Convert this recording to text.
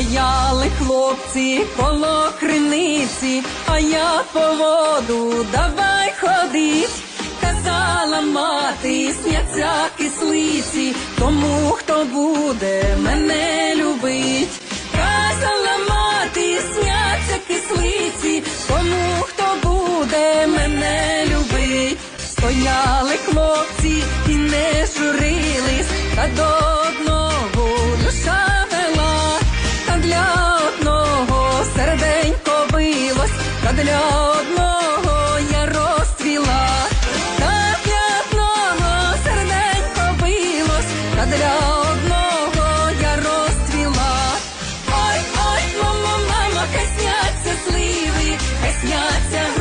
Стояли хлопці коло криниці, а я по воду давай ходить. Казала мати, сняться кислиці, тому хто буде мене любить. Казала мати, сняться кислиці, тому хто буде мене любить. Стояли хлопці і не журились. та до Для одного я розцвіла. Ой, ой, мама, мама, хай сняться сливи, хай сняться.